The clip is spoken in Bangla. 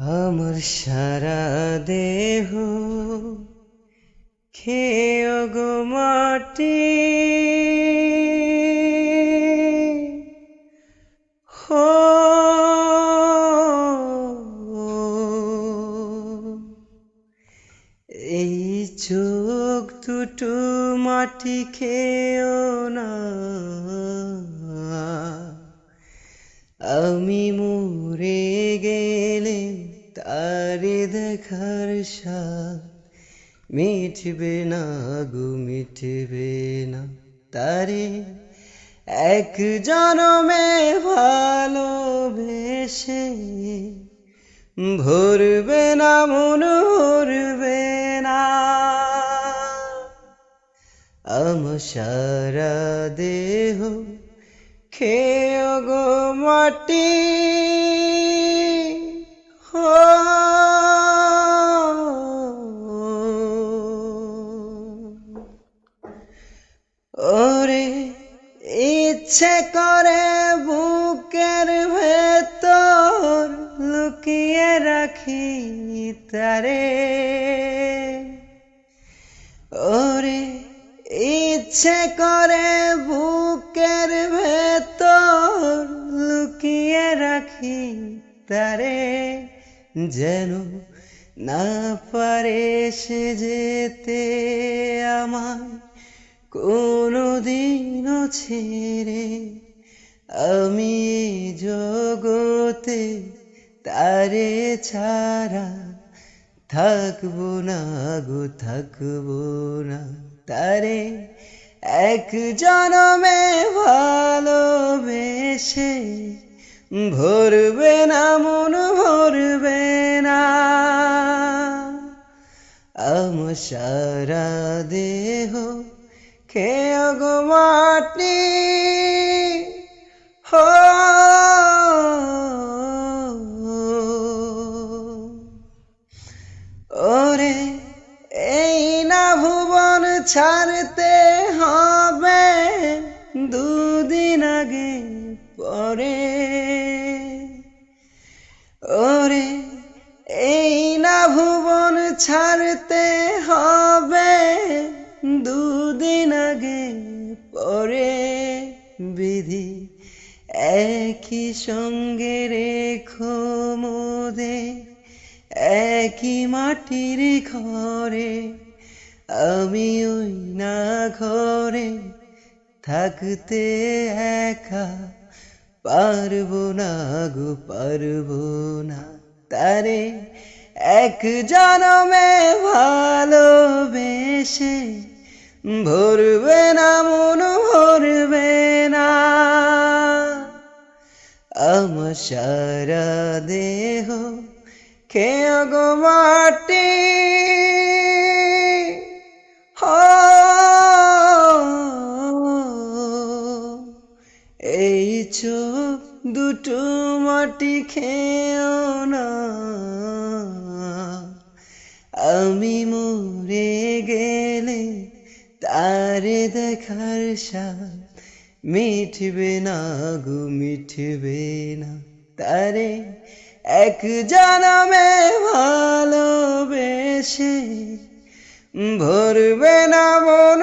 আমার সারা দেহ খেয়ে গো মাটি। এই চোখ দুটো মাটি খেয়েও না। আমি মরে গেলে তারে দেখার স্বাদ মিটবে না গো মিটবে না তারে এক জনমে ভালোবেসে ভরবে না মন ভরবে না আমার সারা দেহ খেয়ে গো মাটি ওরে ইচ্ছে করে বুকের ভেতর লুকিয়ে রাখি তারে। ওরে ইচ্ছে করে বুকের ভেতর লুকিয়ে রাখি তারে, যেন না পারে সে যেতে আমায় কোনো দিনও ছেড়ে আমি জগতে তারে ছাড়া থাকব না গো, থাকব না। তারে এক জনমে ভালোবেসে ভরবে না, মন ভরবে না। আমার সারা দেহ খেয়ে গো মাটি। হো। ওরে, এই না ভুবন ছাড়তে হবে, দুদিন আগে পরে। ওরে, এই না ভুবন ছাড়তে হবে, দুদিন আগে পরে বিধি একই সঙ্গে রেখো মোদের একই মাটির ঘরে, আমি ওই না ঘরে থাকতে একা পারব না গো, পারব না তারে। এক জনমে ভালোবেসে ভরবে না, মন ভরবে না। আমার সারা দেহ খেয়ে গো মাটি। এই চোখ দুটো মাটি খেয়েও না। আমি মরে তারে দেখার সাথ মিঠবে না গো, মিঠবে না। তারে এক জনমে ভালোবেসে, ভরবে না মন